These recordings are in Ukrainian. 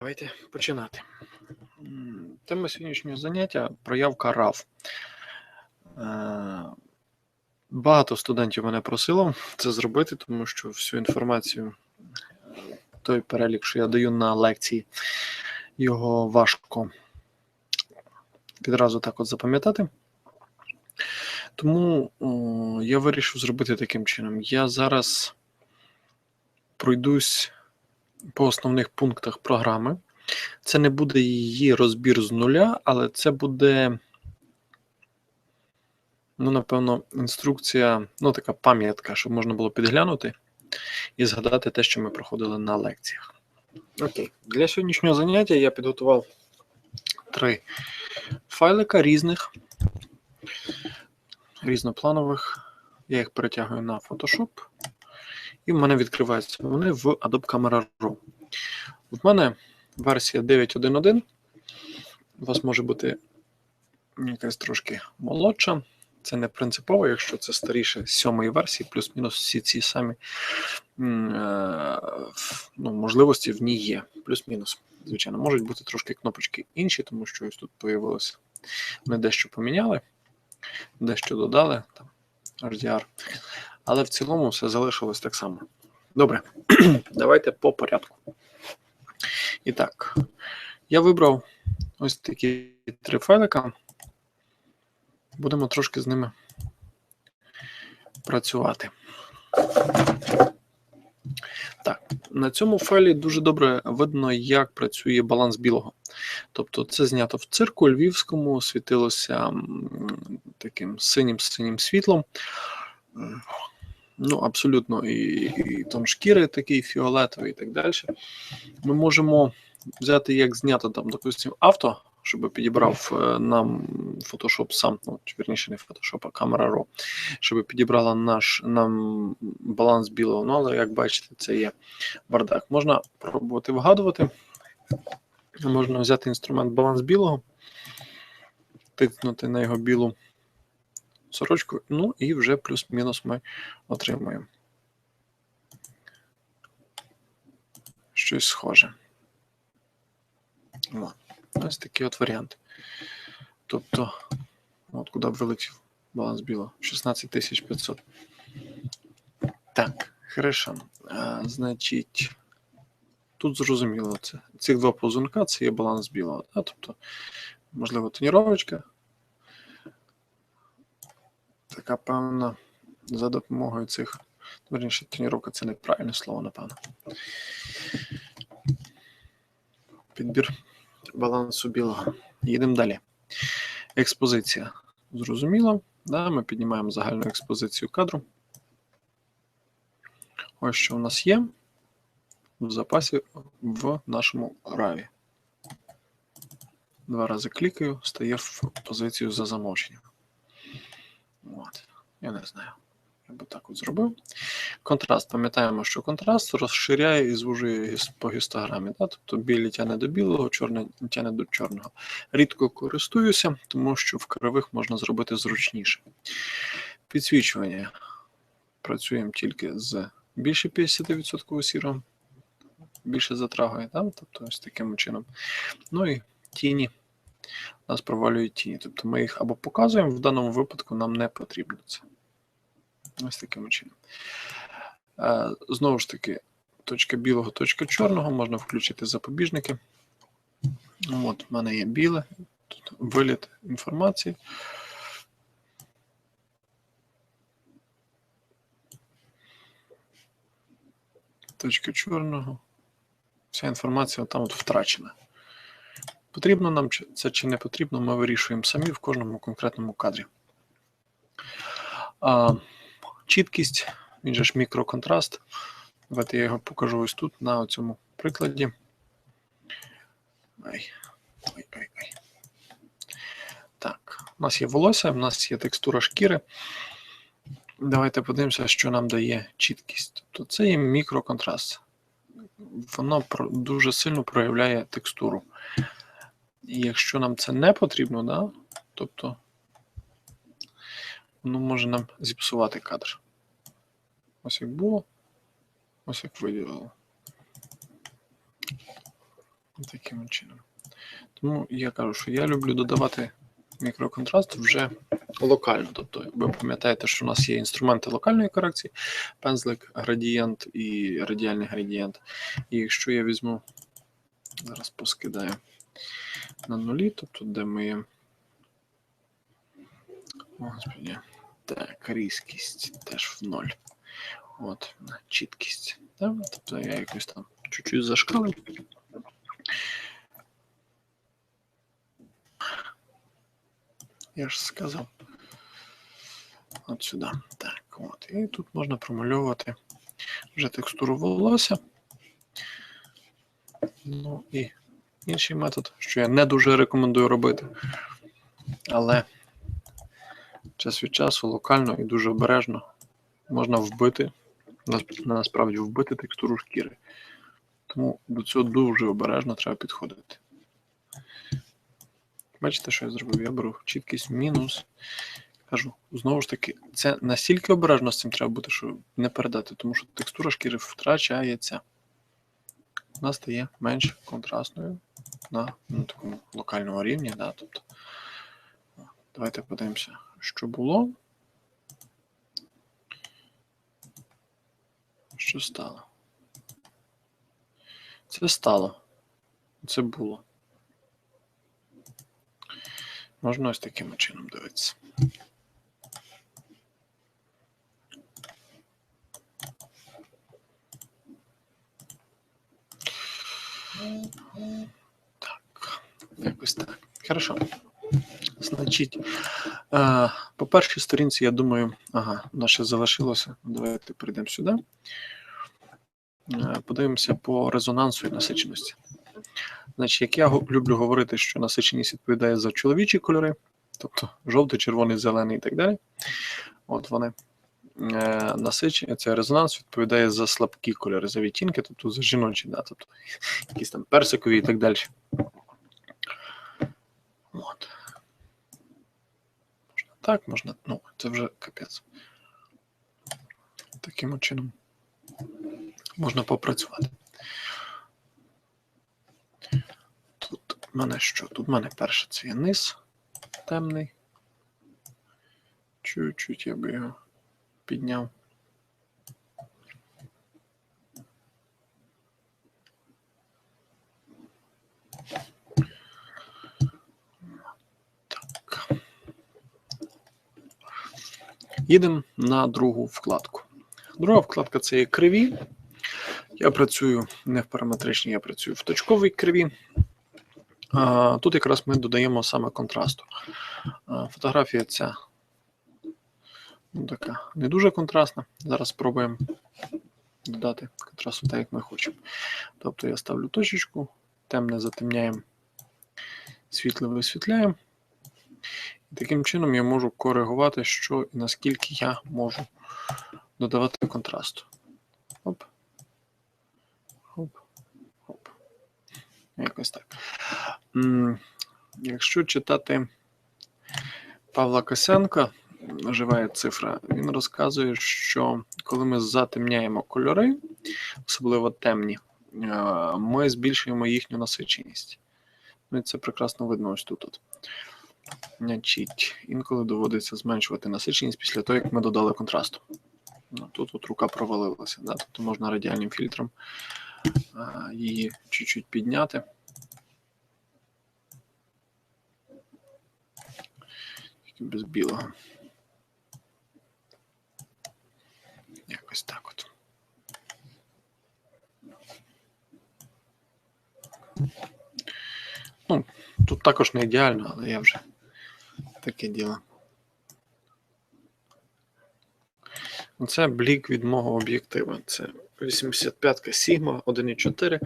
Давайте починати. Тема сьогоднішнього заняття проявка RAV. Е, Багато студентів мене просило це зробити, тому що всю інформацію, е, той перелік, що я даю на лекції, його важко відразу так от запам'ятати. Тому я вирішив зробити таким чином. Я зараз пройдусь по основних пунктах програми. Це не буде її розбір з нуля, але це буде, ну, напевно, інструкція, ну, така пам'ятка, щоб можна було підглянути і згадати те, що ми проходили на лекціях. Окей, для сьогоднішнього заняття я підготував три файлика різних, різнопланових. Я їх перетягую на Photoshop, і в мене відкриваються вони в Adobe Camera Raw. В мене версія 9.1.1. У вас може бути якась трошки молодша. Це не принципово, якщо це старіше сьомої версії, плюс-мінус всі ці самі е, ну, можливості в ній є. Плюс-мінус. Звичайно, можуть бути трошки кнопочки інші, тому що ось тут появилося. Вони дещо поміняли, дещо додали, там, HDR. Але в цілому все залишилось так само. Добре, давайте по порядку. І так, я вибрав ось такі три файлика. Будемо трошки з ними працювати. Так, на цьому файлі дуже добре видно, як працює баланс білого. Тобто, це знято в цирку львівському, світилося таким синім-синім світлом. Ну, абсолютно, і, і тон шкіри такий фіолетовий і так далі. Ми можемо взяти, як знято там, допустимо, авто, щоб підібрав е, нам Photoshop сам, ну, чи вірніше не Photoshop, а Camera Raw, щоб підібрала наш нам баланс білого. Ну, але як бачите, це є бардак. Можна пробувати вгадувати. Можна взяти інструмент баланс білого, тикнути на його білу сорочку, ну і вже плюс-мінус ми отримуємо. Щось схоже. Ось такий от варіант. Тобто, от куди б вилетів баланс білого? 16500. Так, хорошо. А, значить, тут зрозуміло, це цих два ползунка це є баланс білого. Да? Тобто, можливо, тоніровочка. Така певна за допомогою цих. Верніше, тоніровка це неправильне слово, напевно. Підбір балансу білого. Їдемо далі. Експозиція. Зрозуміло. Да, Ми піднімаємо загальну експозицію кадру. Ось що у нас є в запасі в нашому раві. Два рази клікаю, стає в позицію за замовченням. От. Я не знаю. Я би так от зробив. Контраст. Пам'ятаємо, що контраст розширяє і звужує по гістограмі. Да? Тобто білі тяне до білого, чорне тяне до чорного. Рідко користуюся, тому що в кривих можна зробити зручніше. Підсвічування. Працюємо тільки з більше 50% сірого, більше затрагує, да? тобто ось таким чином. Ну і тіні. Нас провалюють тіні. Тобто ми їх або показуємо, в даному випадку нам не потрібно це. Ось таким чином. Е, Знову ж таки, точка білого, точка чорного, можна включити запобіжники. От, в мене є біле, тут виліт інформації. Точка чорного. Вся інформація там от втрачена. Потрібно нам це чи не потрібно, ми вирішуємо самі в кожному конкретному кадрі. А, чіткість, він же ж мікроконтраст. Давайте я його покажу ось тут на цьому прикладі. Ай, ой, ой, ой. Так, у нас є волосся, у нас є текстура шкіри. Давайте подивимося, що нам дає чіткість. Тобто це є мікроконтраст. Воно дуже сильно проявляє текстуру. І якщо нам це не потрібно, да, тобто воно може нам зіпсувати кадр. Ось як було, ось як виділило. Таким чином. Тому я кажу, що я люблю додавати мікроконтраст вже локально. Тобто, ви пам'ятаєте, що у нас є інструменти локальної корекції, пензлик, градієнт і радіальний градієнт. І якщо я візьму, зараз поскидаю на нулі, тобто де ми. Господи. Так, різкість теж в ноль. От, чіткість. Да? Тобто я якось там чуть-чуть зашкалив. Я ж сказав. От сюди. Так, от. І тут можна промальовувати вже текстуру волосся. Ну і інший метод, що я не дуже рекомендую робити. Але час від часу локально і дуже обережно можна вбити, насправді вбити текстуру шкіри. Тому до цього дуже обережно треба підходити. Бачите, що я зробив? Я беру чіткість мінус. Кажу, знову ж таки, це настільки обережно з цим треба бути, що не передати, тому що текстура шкіри втрачається. Вона стає менш контрастною на ну, такому локальному рівні. Да? Тобто, Давайте подивимося, що було. Що стало? Це стало. Це було. Можна ось таким чином дивитися. Так, якось так. Хорошо. Значить, е, по першій сторінці, я думаю, ага, наше залишилося. Давайте перейдемо сюди. Е, подивимося по резонансу і насиченості. Значить, як я люблю говорити, що насиченість відповідає за чоловічі кольори, тобто жовтий, червоний, зелений і так далі. От вони насичення, це резонанс відповідає за слабкі кольори, за відтінки, тобто за жіночі, да, тобто якісь там персикові і так далі. От. Можна так, можна. Ну, це вже капець. Таким чином можна попрацювати. Тут в мене що? Тут в мене перше це є низ темний. Чуть-чуть я би його підняв. Так. Їдемо на другу вкладку. Друга вкладка це є криві. Я працюю не в параметричній, я працюю в точковій криві. Тут якраз ми додаємо саме контрасту. Фотографія ця ну, така не дуже контрастна. Зараз спробуємо додати контрасту так, як ми хочемо. Тобто я ставлю точечку, темне затемняємо, світле висвітляємо. І таким чином я можу коригувати, що і наскільки я можу додавати контрасту. Оп. Оп. Оп. Якось так. Якщо читати Павла Косенка, жива цифра, він розказує, що коли ми затемняємо кольори, особливо темні, е, ми збільшуємо їхню насиченість. Ну і це прекрасно видно ось тут. Значить, Інколи доводиться зменшувати насиченість після того, як ми додали контрасту. Ну, Тут от рука провалилася. Да? Тобто можна радіальним фільтром її чуть-чуть підняти. Без білого. Якось так от. Ну, Тут також не ідеально, але я вже таке діло. Це блік від мого об'єктива. Це 85 Sigma 1.4.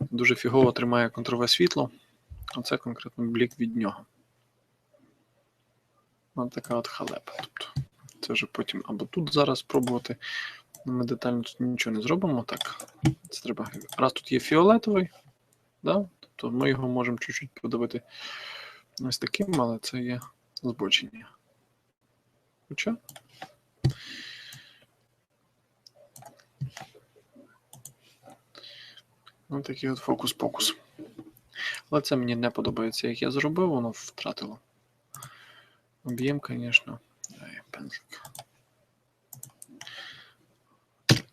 Дуже фігово тримає контрове світло. Оце конкретно блік від нього. Ось така от халепа. Тобто Це вже потім або тут зараз спробувати. Ми детально тут нічого не зробимо. Так, це треба. Раз тут є фіолетовий, да? тобто ми його можемо чуть-чуть подивити ось таким, але це є збочення. Хоча. Ось такий от фокус-покус. Але це мені не подобається, як я зробив, воно втратило. Об'єм, звісно. Пензлик.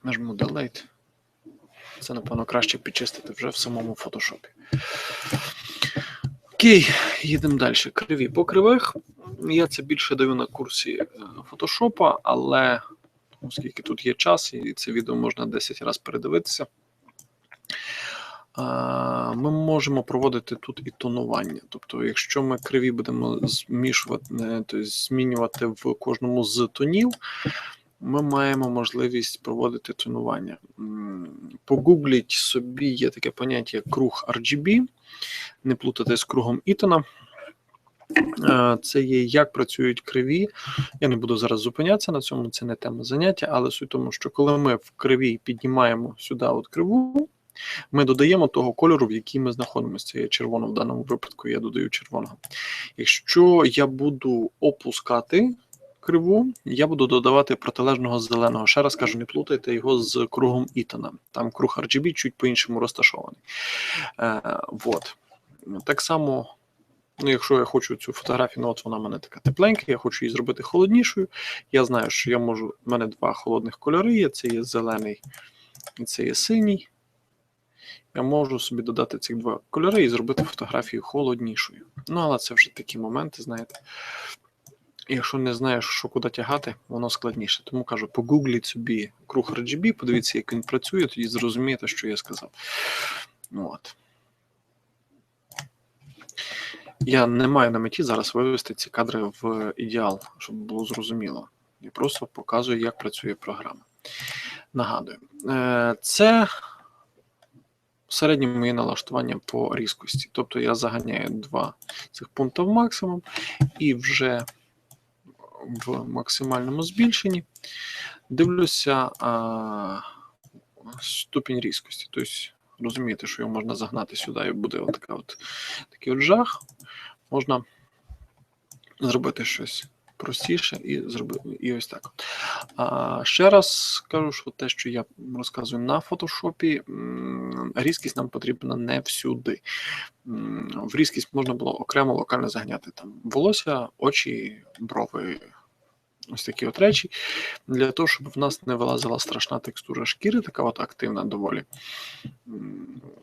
Нажму Delete. Це, напевно, краще підчистити вже в самому фотошопі. Окей, їдемо далі. Криві. По кривих я це більше даю на курсі е, фотошопа, але оскільки тут є час, і це відео можна 10 разів передивитися. Ми можемо проводити тут і тонування. Тобто, якщо ми криві будемо змішувати, тобто змінювати в кожному з тонів, ми маємо можливість проводити тонування. Погугліть собі, є таке поняття як круг RGB, не плутати з кругом Ітона. Е, Це є як працюють криві. Я не буду зараз зупинятися на цьому, це не тема заняття, але суть тому, що коли ми в криві піднімаємо сюди от криву, ми додаємо того кольору, в який ми знаходимося. Є червоно в даному випадку, я додаю червоного. Якщо я буду опускати криву, я буду додавати протилежного зеленого. Ще раз кажу, не плутайте його з кругом Ітона. Там круг RGB чуть по-іншому розташований. Е, вот. Так само. Ну, якщо я хочу цю фотографію, ну от вона в мене така тепленька, я хочу її зробити холоднішою. Я знаю, що я можу. У мене два холодних кольори є: це є зелений і це є синій. Я можу собі додати ці два кольори і зробити фотографію холоднішою. Ну, але це вже такі моменти, знаєте. Якщо не знаєш, що куди тягати, воно складніше. Тому кажу, погугліть собі круг RGB, подивіться, як він працює, тоді зрозумієте, що я сказав. Ну, от. Я не маю на меті зараз вивести ці кадри в ідеал, щоб було зрозуміло. Я просто показую, як працює програма. Нагадую, е, середнє моє налаштування по різкості. Тобто я заганяю два цих пункти в максимум і вже в максимальному збільшенні дивлюся а, ступінь різкості. Тобто розумієте, що його можна загнати сюди і буде от, такий от жах. Можна зробити щось простіше і зробити і ось так. А ще раз скажу, що те, що я розказую на фотошопі, різкість нам потрібна не всюди. В різкість можна було окремо локально заганяти там волосся, очі, брови. Ось такі от речі, для того, щоб в нас не вилазила страшна текстура шкіри, така от активна доволі.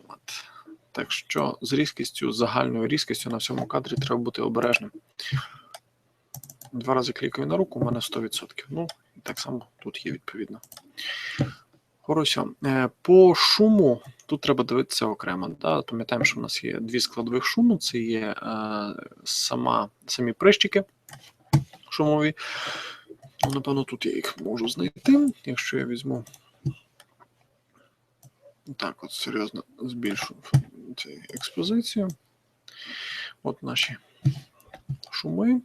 От. Так що з різкістю, з загальною різкістю на всьому кадрі треба бути обережним. Два рази клікаю на руку, у мене 100%. Ну, так само тут є відповідно. Хорошо. Е, По шуму тут треба дивитися окремо. Да? Пам'ятаємо, що в нас є дві складових шуму: це є е, сама, самі прищики шумові. Ну, Напевно, тут я їх можу знайти, якщо я візьму. Так, от серйозно збільшу цю експозицію. От наші шуми.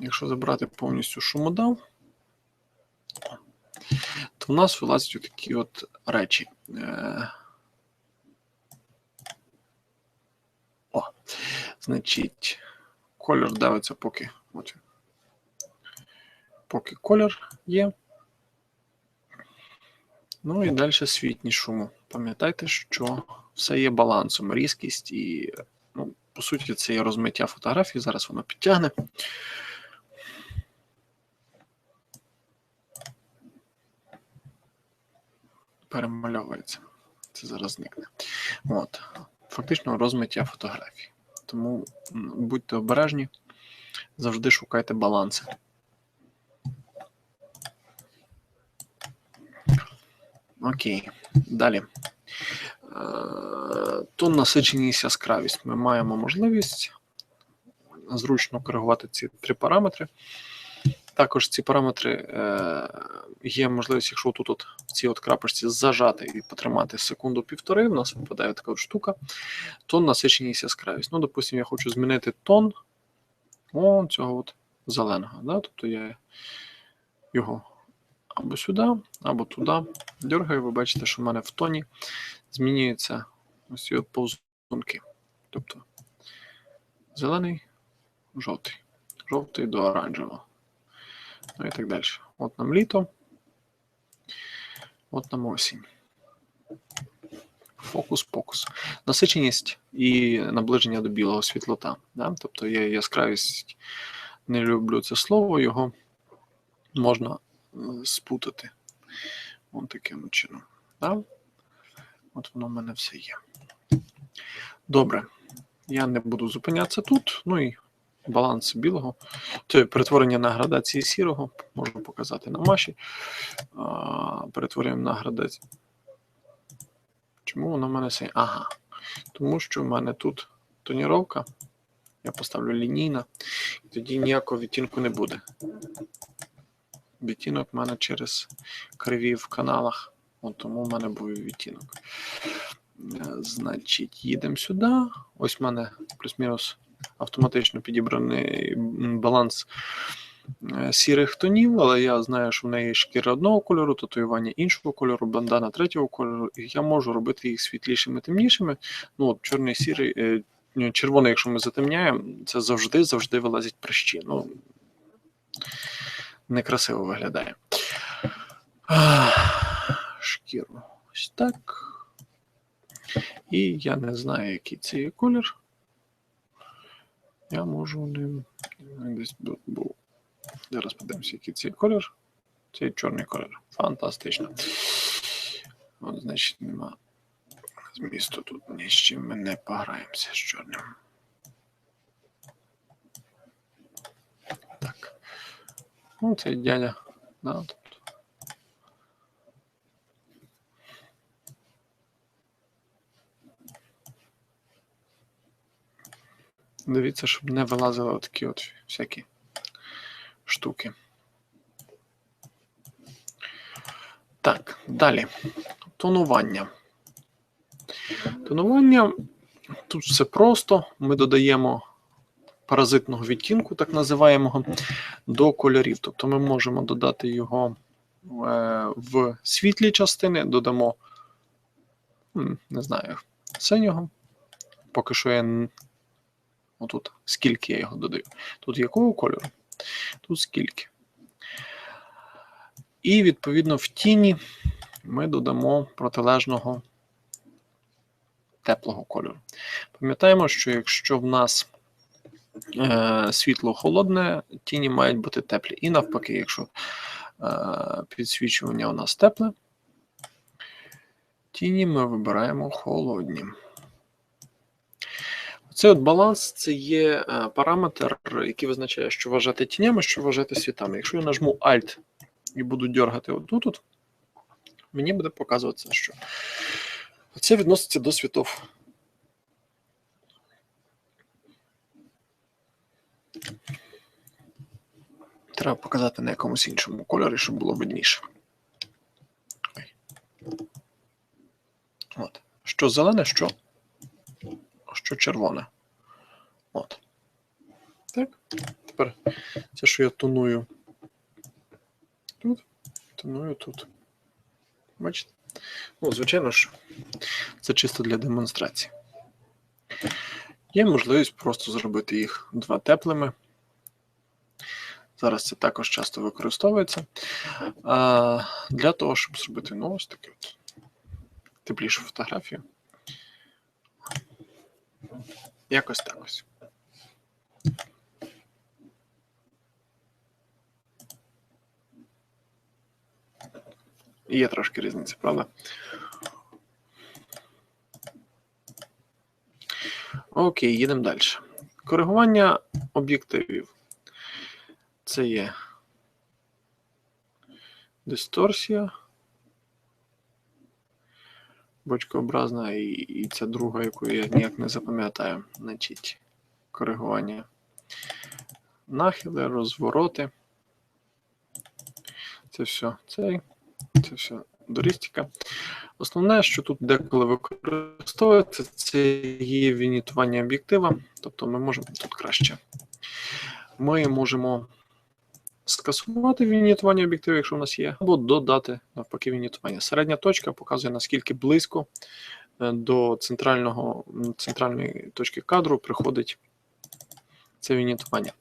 Якщо забрати повністю шумодав, то в нас вилазять такі от речі. Е, О, значить, колір давиться поки. От. Поки колір є. Ну і далі світні шуму. Пам'ятайте, що все є балансом, різкість і, по суті, це є розмиття фотографії. Зараз воно підтягне. Перемальовується. Це зараз зникне. От. Фактично розмиття фотографії. Тому будьте обережні, завжди шукайте баланси. Окей, далі. Е, Тон насиченість яскравість. Ми маємо можливість зручно коригувати ці три параметри. Також ці параметри е, є можливість, якщо тут от в цій от крапочці зажати і потримати секунду-півтори, в нас випадає така от штука. Тон насиченість яскравість. Ну, допустимо, я хочу змінити тон о, цього от зеленого. Да? Тобто я його або сюди, або туди дергаю. Ви бачите, що в мене в тоні змінюються ось ці повзунки. Тобто зелений, жовтий, жовтий до оранжевого. Ну і так далі. От нам літо, от нам осінь. Фокус-покус. Насиченість і наближення до білого світлота. Да? Тобто є яскравість, не люблю це слово, його можна спутати. Ось таким чином. Да? От воно в мене все є. Добре. Я не буду зупинятися тут. Ну і баланс білого. Це перетворення на градації сірого. Можу показати на маші. Перетворюємо на градацію. Чому воно в мене синє? Ага. Тому що в мене тут тоніровка. Я поставлю лінійна, і тоді ніякого відтінку не буде. Відтінок в мене через криві в каналах. От тому в мене був відтінок. Е, Значить, їдемо сюди. Ось в мене плюс-мінус автоматично підібраний баланс е, сірих тонів, але я знаю, що в неї шкіра одного кольору, татуювання іншого кольору, бандана третього кольору, і я можу робити їх світлішими, темнішими. Ну, от чорний сірий, е, червоний, якщо ми затемняємо, це завжди завжди вилазять прищі. Ну, некрасиво виглядає. Шкіру. Ось так. І я не знаю, який це є колір. Я можу ним десь був. Зараз подивимося, який це є колір. Це чорний колір. Фантастично. От, значить, нема змісту тут ні з чим ми не пограємося з чорним. Так. Ну, це дядя. Да, тобто. Дивіться, щоб не вилазили такі от всякі штуки. Так, далі. Тонування. Тонування. Тут все просто. Ми додаємо паразитного відтінку, так називаємого, до кольорів. Тобто ми можемо додати його е, в світлі частини, додамо, не знаю, синього. Поки що я отут, скільки я його додаю. Тут якого кольору? Тут скільки. І відповідно в тіні ми додамо протилежного теплого кольору. Пам'ятаємо, що якщо в нас світло холодне, тіні мають бути теплі. І навпаки, якщо е, підсвічування у нас тепле, тіні ми вибираємо холодні. Цей от баланс це є е, параметр, який визначає, що вважати тінями, що вважати світами. Якщо я нажму Alt і буду дергати отут, от, мені буде показуватися, що це відноситься до світов. Треба показати на якомусь іншому кольорі, щоб було видніше. От. Що зелене, що, що червоне. От. Так. Тепер це, що я тоную тут, тоную тут. Бачите? Ну, звичайно ж, це чисто для демонстрації. Є можливість просто зробити їх два теплими. Зараз це також часто використовується. А, Для того, щоб зробити ну, ось таке от теплішу фотографію. Якось так ось. Є трошки різниця, правда? Окей, їдемо далі. Коригування об'єктивів. Це є дисторсія. Бочкообразна і, і ця друга, яку я ніяк не запам'ятаю. Значить, коригування. Нахили, розвороти. Це все цей. Це все дорістика. Основне, що тут деколи використовується, це є вінітування об'єктива. Тобто ми можемо тут краще. Ми можемо скасувати вінітування об'єктиву, якщо в нас є, або додати навпаки вінітування. Середня точка показує, наскільки близько е, до центрального, центральної точки кадру приходить це вінітування.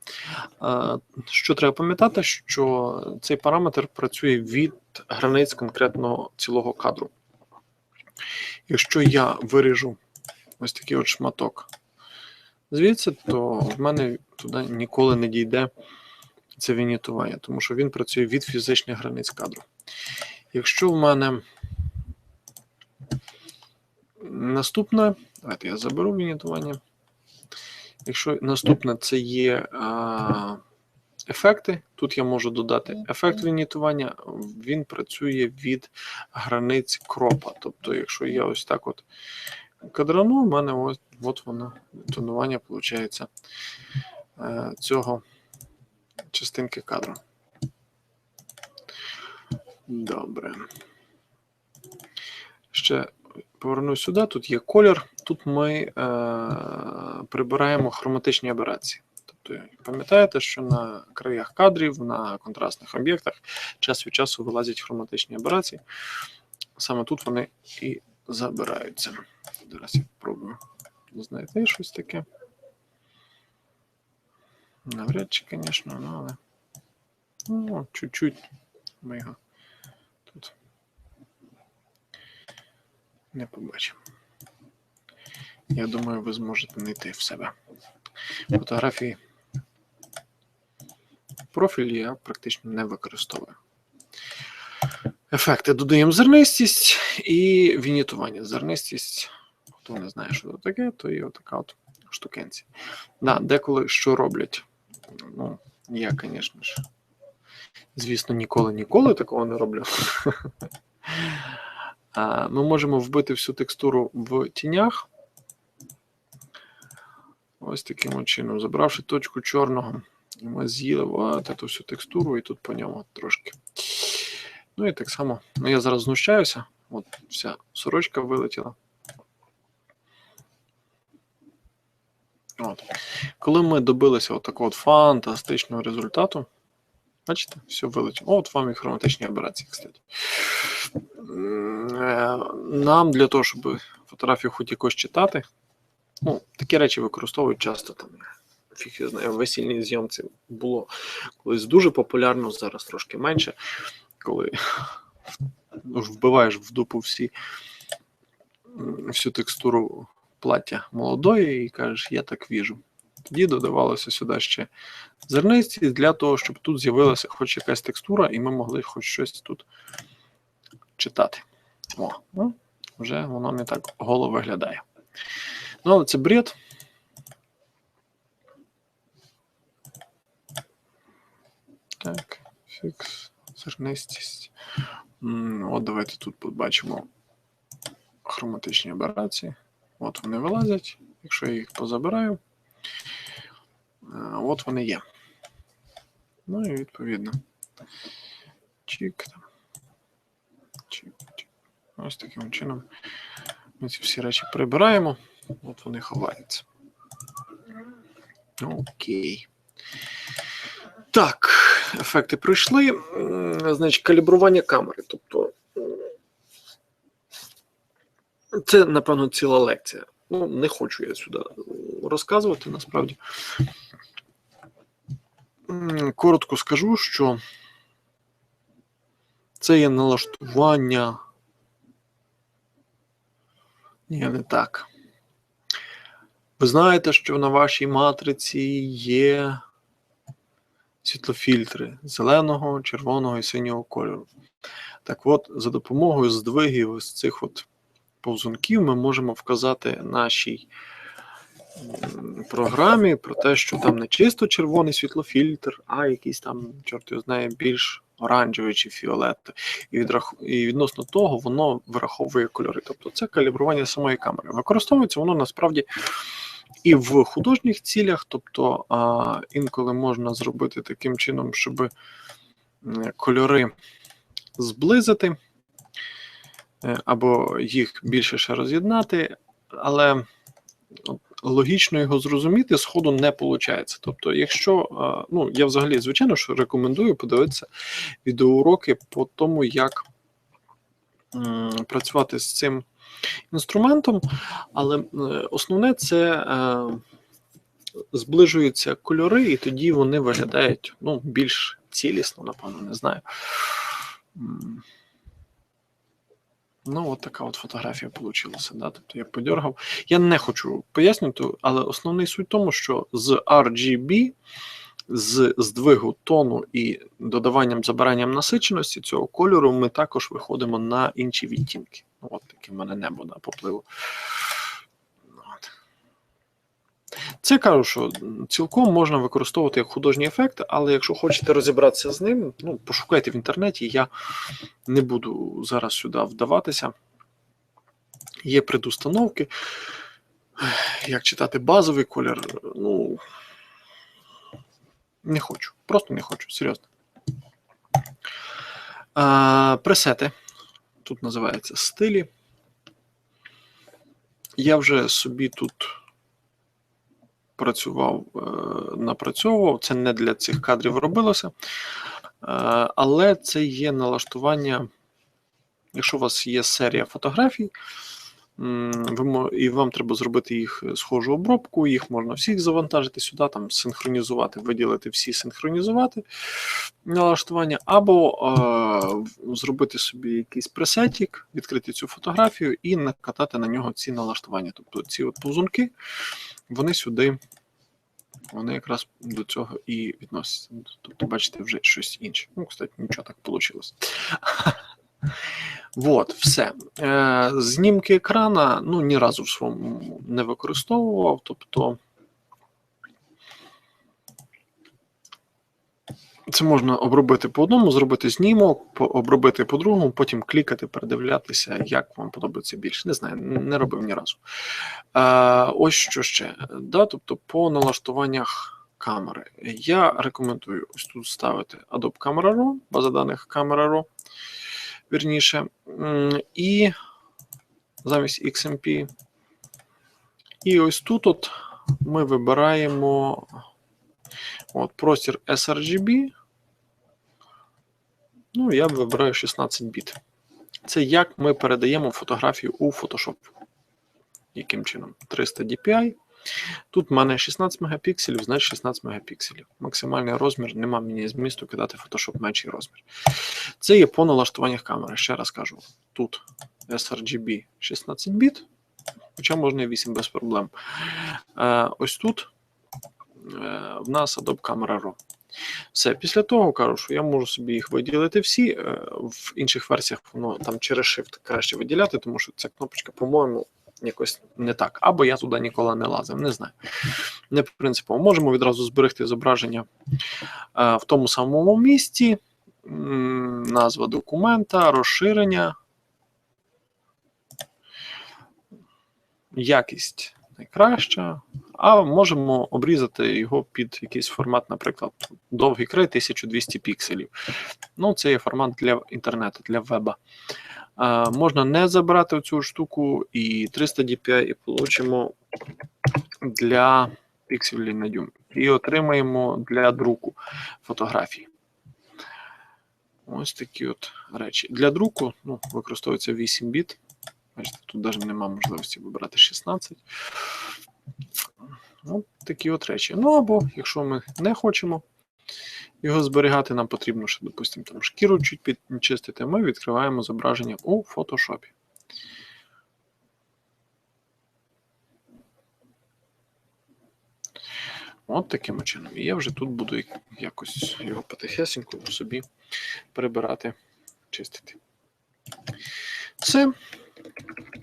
Е, Що треба пам'ятати, що цей параметр працює від границь конкретного цілого кадру. Якщо я виріжу ось такий от шматок звідси, то в мене туди ніколи не дійде це вінітування, тому що він працює від фізичних границь кадру. Якщо в мене наступне, давайте я заберу вінітування. Якщо наступне це є а, ефекти, тут я можу додати ефект вінітування, він працює від границь кропа. Тобто, якщо я ось так от кадрану, в мене ось от воно тонування виходить е, цього частинки кадру. Добре. Ще повернусь сюди. Тут є колір. Тут ми е, прибираємо хроматичні аберації. Тобто, пам'ятаєте, що на краях кадрів, на контрастних об'єктах час від часу вилазять хроматичні аберації. Саме тут вони і забираються. Зараз я спробую знайти щось таке. Навряд чи, звісно, ну, але ну, чуть-чуть ми його тут не побачимо. Я думаю, ви зможете знайти в себе. Фотографії профіль я практично не використовую. Ефекти додаємо зернистість і вінітування. Зернистість, хто не знає, що це таке, то є така от штукенці. Да, деколи що роблять. Ну, я, звісно ж, звісно, ніколи-ніколи такого не роблю. Ми можемо вбити всю текстуру в тінях. Ось таким чином, забравши точку чорного, ми з'їли от цю всю текстуру, і тут по ньому трошки. Ну і так само. Ну, я зараз знущаюся. От вся сорочка вилетіла. От. Коли ми добилися такого фантастичного результату, бачите, все вилетіло. От вам і хроматичні аберації, кстати. Е, Нам для того, щоб фотографію хоч якось читати, ну, такі речі використовують часто там. Фіг я знаю, весільній зйомці було колись дуже популярно, зараз трошки менше. Коли ну, вбиваєш в дупу всі всю текстуру плаття молодої і кажеш, я так віжу. Тоді додавалося сюди ще зернисті для того, щоб тут з'явилася хоч якась текстура, і ми могли хоч щось тут читати. О, ну, вже воно не так голо виглядає. Ну, але це бред. Так, фікс, зернистість. От давайте тут побачимо хроматичні аберації. От вони вилазять. Якщо я їх позабираю, е, от вони є. Ну і відповідно. Чик там. Чик. Ось таким чином ми ці всі речі прибираємо. От вони ховаються. Окей. Так, ефекти пройшли. Значить, калібрування камери. Тобто, це, напевно, ціла лекція. Ну, не хочу я сюди розказувати насправді. Коротко скажу, що це є налаштування. Ні, не так. Ви знаєте, що на вашій матриці є світлофільтри зеленого, червоного і синього кольору. Так от, за допомогою здвигів ось цих от повзунків ми можемо вказати нашій програмі про те, що там не чисто червоний світлофільтр, а якийсь там, чорт його знає, більш оранжевий чи фіолетовий. І, відрах... і відносно того воно враховує кольори. Тобто це калібрування самої камери. Використовується воно насправді і в художніх цілях, тобто а, інколи можна зробити таким чином, щоб кольори зблизити е, або їх більше ще роз'єднати, але логічно його зрозуміти сходу не виходить. Тобто, якщо ну я взагалі звичайно що рекомендую подивитися відеоуроки по тому, як працювати з цим інструментом, але е, основне це е, зближуються кольори, і тоді вони виглядають ну, більш цілісно, напевно, не знаю. Ну, от така от фотографія вийшла. Да? Тобто я подергав. Я не хочу пояснювати, але основний суть в тому, що з RGB, з здвигу тону і додаванням забиранням насиченості цього кольору, ми також виходимо на інші відтінки. От таке в мене небо да, попливо. От. Це кажу, що цілком можна використовувати як художній ефект, але якщо хочете розібратися з ним, ну, пошукайте в інтернеті. Я не буду зараз сюди вдаватися. Є предустановки. Як читати базовий колір? Ну, не хочу. Просто не хочу, серйозно. А, пресети. Тут називається стилі. Я вже собі тут працював, е, напрацьовував. Це не для цих кадрів робилося. Е, але це є налаштування. Якщо у вас є серія фотографій, і вам треба зробити їх е, схожу обробку, їх можна всіх завантажити сюди, там синхронізувати, виділити всі синхронізувати налаштування, або е, зробити собі якийсь пресетік, відкрити цю фотографію і накатати на нього ці налаштування. Тобто ці от повзунки, вони сюди, вони якраз до цього і відносяться. Тобто, бачите, вже щось інше. Ну, кстати, нічого так вийшло. Вот, все. Е, знімки екрана ну, ні разу в своєму не використовував. Тобто це можна обробити по одному, зробити знімок, обробити по другому, потім клікати, передивлятися, як вам подобається більше. Не знаю, не робив ні разу. Е, ось що ще. Да, тобто, по налаштуваннях камери. Я рекомендую ось тут ставити Adobe Camera Raw, база даних Camera Raw вірніше, і замість XMP. І ось тут от ми вибираємо от, простір sRGB. Ну, я вибираю 16 біт. Це як ми передаємо фотографію у Photoshop. Яким чином? 300 DPI. Тут в мене 16 мегапікселів, значить 16 мегапікселів. Максимальний розмір, нема мені змісту кидати Photoshop менший розмір. Це є по налаштуваннях камери. Ще раз кажу: тут sRGB 16 біт, хоча можна і 8 без проблем. Е, ось тут е, в нас Adobe Camera Raw. Все, після того кажу, що я можу собі їх виділити всі. е, В інших версіях воно там через Shift краще виділяти, тому що ця кнопочка, по-моєму, якось не так. Або я туди ніколи не лазив, не знаю. Не принципово. Можемо відразу зберегти зображення е, в тому самому місці. Назва документа, розширення. Якість найкраща. А можемо обрізати його під якийсь формат, наприклад, довгий край 1200 пікселів. Ну, це є формат для інтернету, для веба. Можна не забирати цю штуку і 300 DPI, і получимо для пікселів на дюйм. І отримаємо для друку фотографії. Ось такі от речі. Для друку ну, використовується 8 біт. Бачите, тут навіть немає можливості вибирати 16. Ну, такі от речі. Ну або, якщо ми не хочемо його зберігати, нам потрібно ще, допустимо, там шкіру чуть підчистити, ми відкриваємо зображення у фотошопі. От таким чином. І я вже тут буду якось його потихесенько собі прибирати, чистити. Все.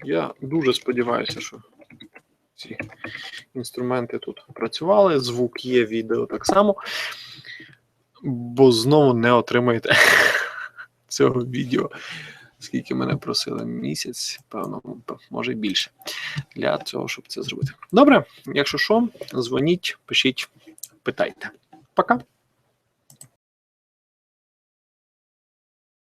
Я дуже сподіваюся, що ці інструменти тут працювали. Звук є, відео так само. Бо знову не отримаєте цього відео. Скільки мене просили місяць, певно, може більше для цього, щоб це зробити. Добре, якщо що, дзвоніть, пишіть, питайте. Пока.